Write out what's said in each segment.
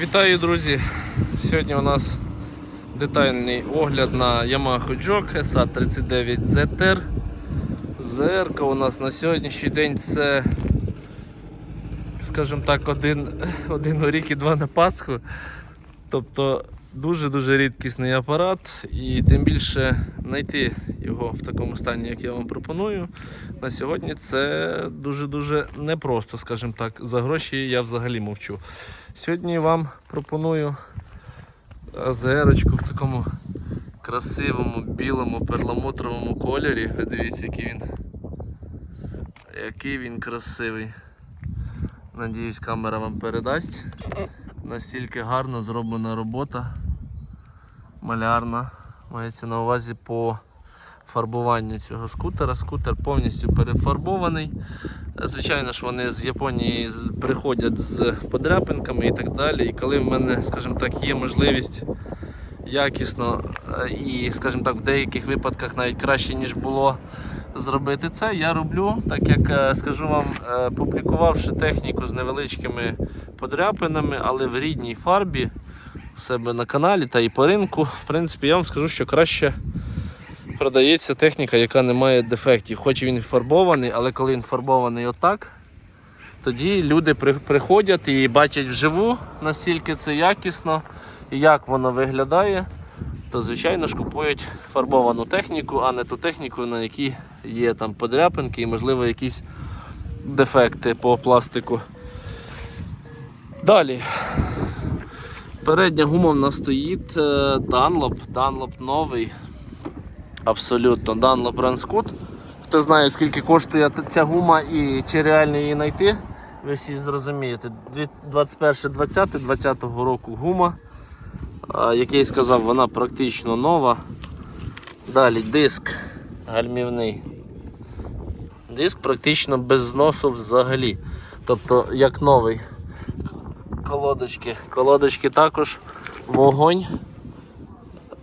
Вітаю, друзі! Сьогодні у нас детальний огляд на Yamaha Jog SA39 ZR. ЗР у нас на сьогоднішній день це, скажімо так, один, один рік і два на Пасху. Тобто дуже-дуже рідкісний апарат, і тим більше знайти його в такому стані, як я вам пропоную. На сьогодні це дуже-дуже непросто, скажімо так. За гроші я взагалі мовчу. Сьогодні вам пропоную АЗРочку в такому красивому білому перламутровому кольорі. Дивіться, який він. Який він красивий. Надіюсь, камера вам передасть. Настільки гарно зроблена робота. Малярна. Мається на увазі по фарбуванню цього скутера. Скутер повністю перефарбований. Звичайно ж, вони з Японії приходять з подряпинками і так далі. І коли в мене, скажімо так, є можливість якісно е, і, скажімо так, в деяких випадках навіть краще, ніж було зробити це, я роблю, так як е, скажу вам, е, публікувавши техніку з невеличкими подряпинами, але в рідній фарбі у себе на каналі та і по ринку, в принципі, я вам скажу, що краще продається техніка, яка не має дефектів. Хоч він фарбований, але коли він фарбований отак, тоді люди приходять і бачать вживу, наскільки це якісно і як воно виглядає, то звичайно ж купують фарбовану техніку, а не ту техніку, на якій є там подряпинки і, можливо, якісь дефекти по пластику. Далі. Передня гума в нас стоїть е, Dunlop, Dunlop новий. Абсолютно, Dunlop Ranscoot. Хто знає, скільки коштує ця гума і чи реально її знайти, ви всі зрозумієте. 21-20 20 року гума. Як я і сказав, вона практично нова. Далі диск гальмівний. Диск практично без зносу взагалі. Тобто як новий. Колодочки. Колодочки також вогонь.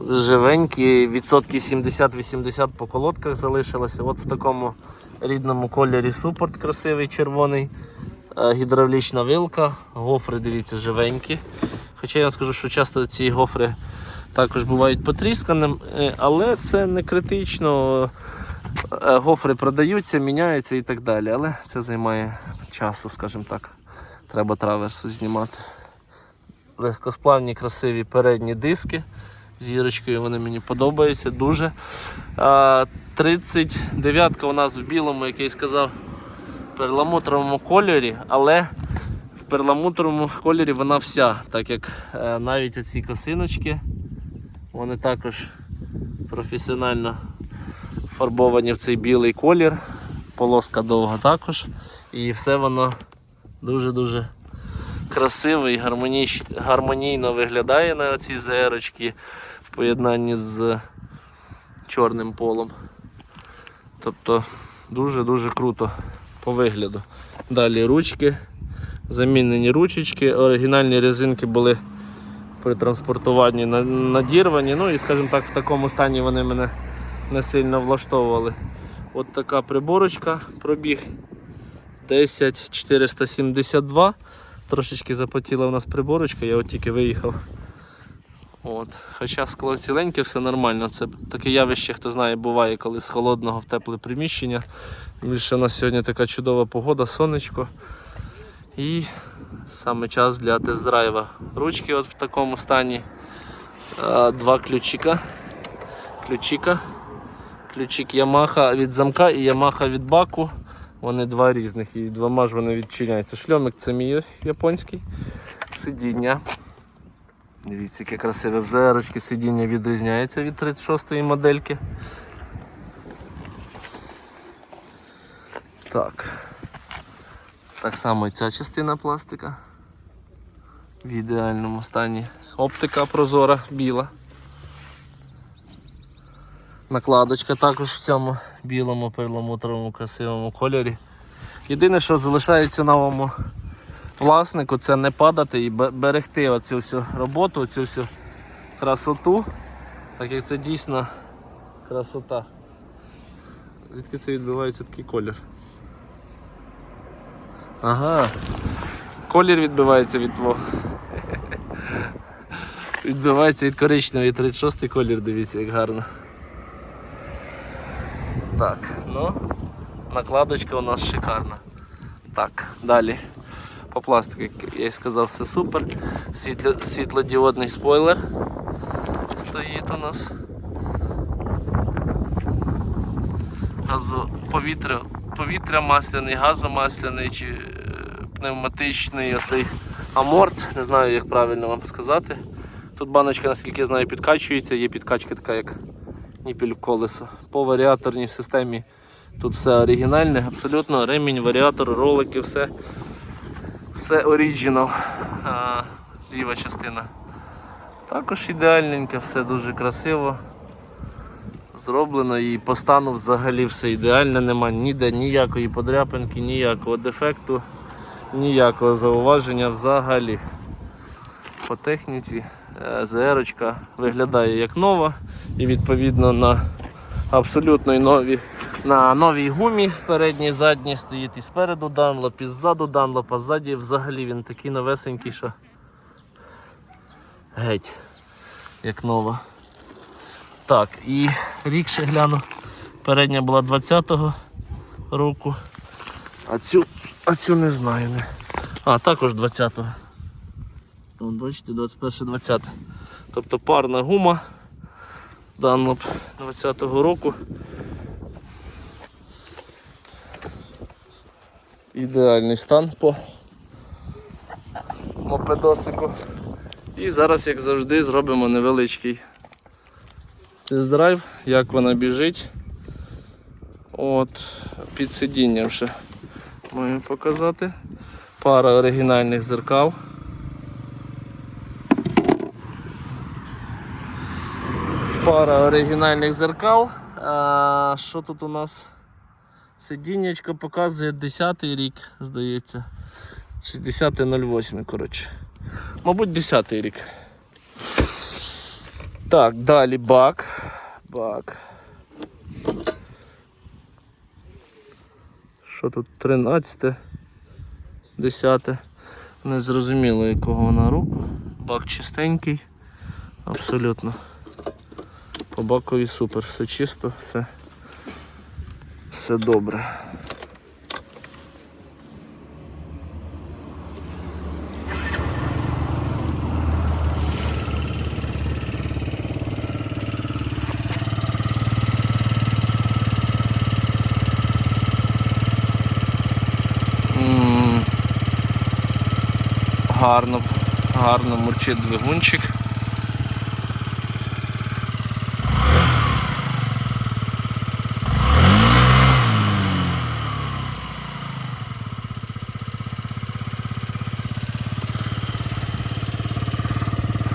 Живенькі, відсотки 70-80 по колодках залишилося. От в такому рідному кольорі супорт красивий, червоний, Е, гідравлічна вилка, гофри, дивіться, живенькі. Хоча я вам скажу, що часто ці гофри також бувають потрісканим, е, але це не критично. Е, Гофри продаються, міняються і так далі. Але це займає часу, скажімо так. Треба траверсу знімати. Легкосплавні, красиві передні диски. Зірочкою вони мені подобаються дуже. 39-ка у нас в білому, як я й сказав, перламутровому кольорі, але в перламутровому кольорі вона вся, так як е, навіть оці косиночки, вони також професіонально фарбовані в цей білий колір, полоска довга також. І все воно дуже-дуже красиво і гармонійно виглядає на цій зерочці в поєднанні з чорним полом. Тобто дуже-дуже круто по вигляду. Далі ручки, замінені ручечки, оригінальні резинки були при транспортуванні надірвані. Ну і, скажімо так, в такому стані вони мене не сильно влаштовували. От така приборочка, пробіг 10472. Трошечки запотіла у нас приборочка, я от тільки виїхав. От. Хоча скло ціленьке, все нормально. Це таке явище, хто знає, буває, коли з холодного в тепле приміщення. Більше у нас сьогодні така чудова погода, сонечко. І саме час для тест-драйва. Ручки от в такому стані. Два ключика. Ключика. Ключик Yamaha від замка і Yamaha від баку. Вони два різних і двома ж вони відчиняються. Шльомик це мій японський. Сидіння. Дивіться, яке красиве взерочки, сидіння відрізняється від 36-ї модельки. Так. Так само і ця частина пластика. В ідеальному стані. Оптика прозора, біла. Накладочка також в цьому білому перламутровому красивому кольорі. Єдине, що залишається новому власнику, це не падати і берегти оцю всю роботу, оцю всю красоту, так як це дійсно красота. Звідки це відбувається такий колір? Ага. Колір відбивається від твого. Відбивається від коричневої 36 колір, дивіться, як гарно. Так, ну, накладочка у нас шикарна. Так, далі. По пластику, як я й сказав, все супер. Світло, світлодіодний спойлер стоїть у нас. Газо, повітря, повітря масляний, газомасляний чи е, пневматичний оцей аморт, не знаю як правильно вам сказати. Тут баночка, наскільки я знаю, підкачується, є підкачка така, як ніпіль колесо. По варіаторній системі тут все оригінальне, абсолютно ремінь, варіатор, ролики, все, все оригінал. Ліва частина. Також ідеальненьке, все дуже красиво. Зроблено і по стану взагалі все ідеально, нема ніде ніякої подряпинки, ніякого дефекту, ніякого зауваження взагалі. По техніці ЗР виглядає як нова і відповідно на абсолютно нові, на новій гумі передній, задній стоїть і спереду данлоп, і ззаду данлоп, а ззаді взагалі він такий новесенький, що геть, як нова. Так, і рік ще гляну. Передня була 20-го року. А цю, а цю не знаю. Не. А, також 20-го. Вон, бачите, 21-20. Тобто парна гума. Данлоп 20-го року. Ідеальний стан по мопедосику. І зараз, як завжди, зробимо невеличкий тест-драйв, як вона біжить. От, під сидінням ще маю показати. Пара оригінальних зеркал. Пара оригінальних зеркал. А, що тут у нас? Сидіннячко показує 10 й рік, здається. 60.08, коротше. Мабуть, 10 й рік. Так, далі бак. Бак. Що тут 13, 10. Не зрозуміло якого вона року. Бак чистенький. Абсолютно. По бакові супер, все чисто, все, все добре. Гарно, гарно мурчить двигунчик.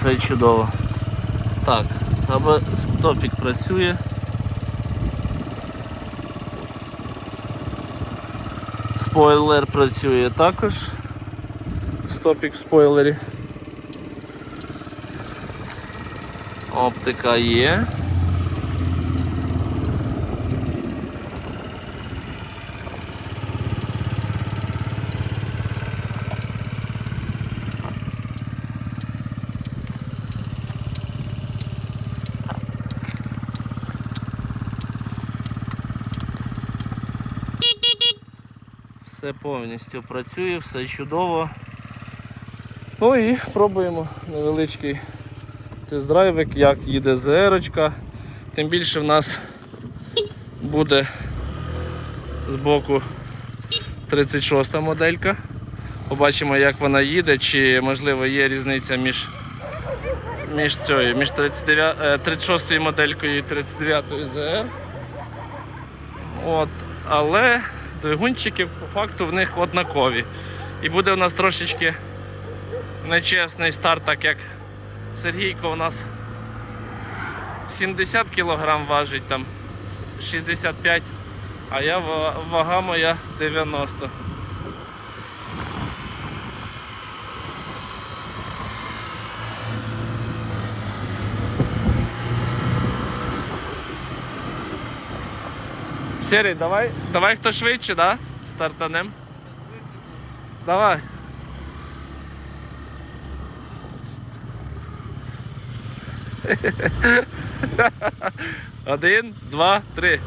Все чудово. Так, аби стопік працює. Спойлер працює також. Стопік в спойлері. Оптика є. Все повністю працює, все чудово. Ну і пробуємо невеличкий тест-драйвик, як їде ЗР. Тим більше в нас буде збоку 36 моделька. Побачимо, як вона їде, чи можливо є різниця між між, цією, між 39, е, 36 моделькою і 39 ЗР. От, але двигунчики по факту в них однакові. І буде у нас трошечки нечесний старт, так як Сергійко у нас 70 кг важить там 65, а я вага моя 90. Серий, давай, давай хто швидше, да? Стартанем. Давай. Один, два, три.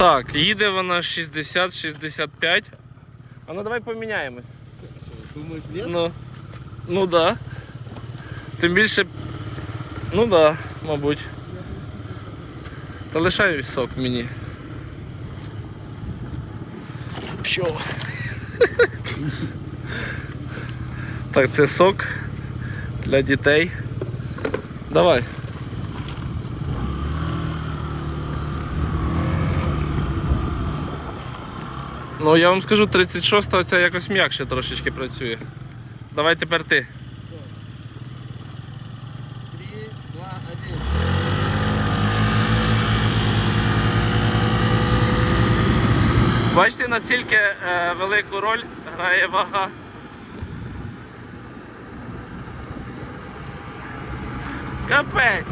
Так, їде вона 60-65. А ну давай поміняємось. Думаєш, лес? Ну, ну да. Тим більше. Ну да, мабуть. Та лишай сок мені. Що? так, це сок для дітей. Давай. Ну я вам скажу, 36-го ця якось м'якше трошечки працює. Давай тепер ти. Бачите, наскільки е, велику роль грає вага. Капець.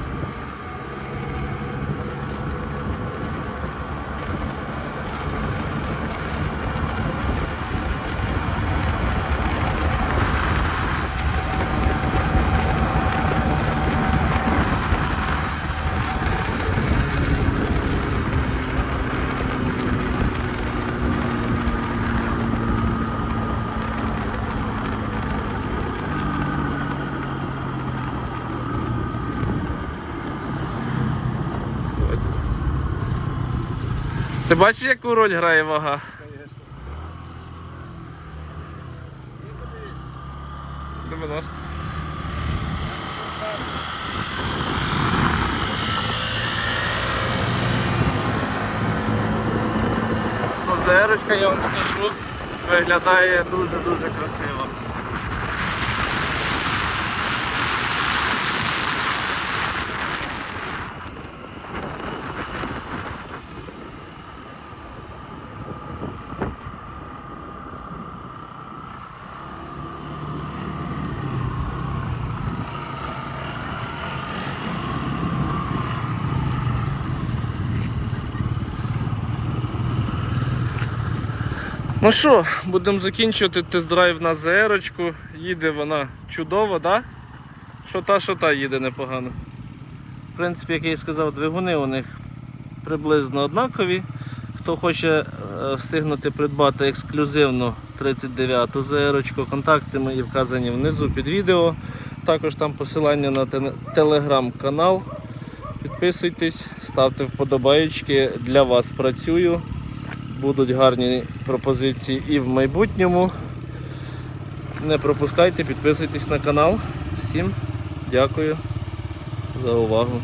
Ти бачиш, яку роль грає вага? Конечно. 90. Ну, я вам скажу, виглядає дуже-дуже красиво. Ну що, будемо закінчувати тест-драйв на ЗР-очку. Їде вона чудово, да? Що та, що та їде непогано. В принципі, як я і сказав, двигуни у них приблизно однакові. Хто хоче е, встигнути придбати ексклюзивну 39-ту ЗР-очку, контакти мої вказані внизу під відео. Також там посилання на телеграм-канал. Підписуйтесь, ставте вподобаєчки. Для вас працюю. Будуть гарні пропозиції і в майбутньому. Не пропускайте, підписуйтесь на канал. Всім дякую за увагу.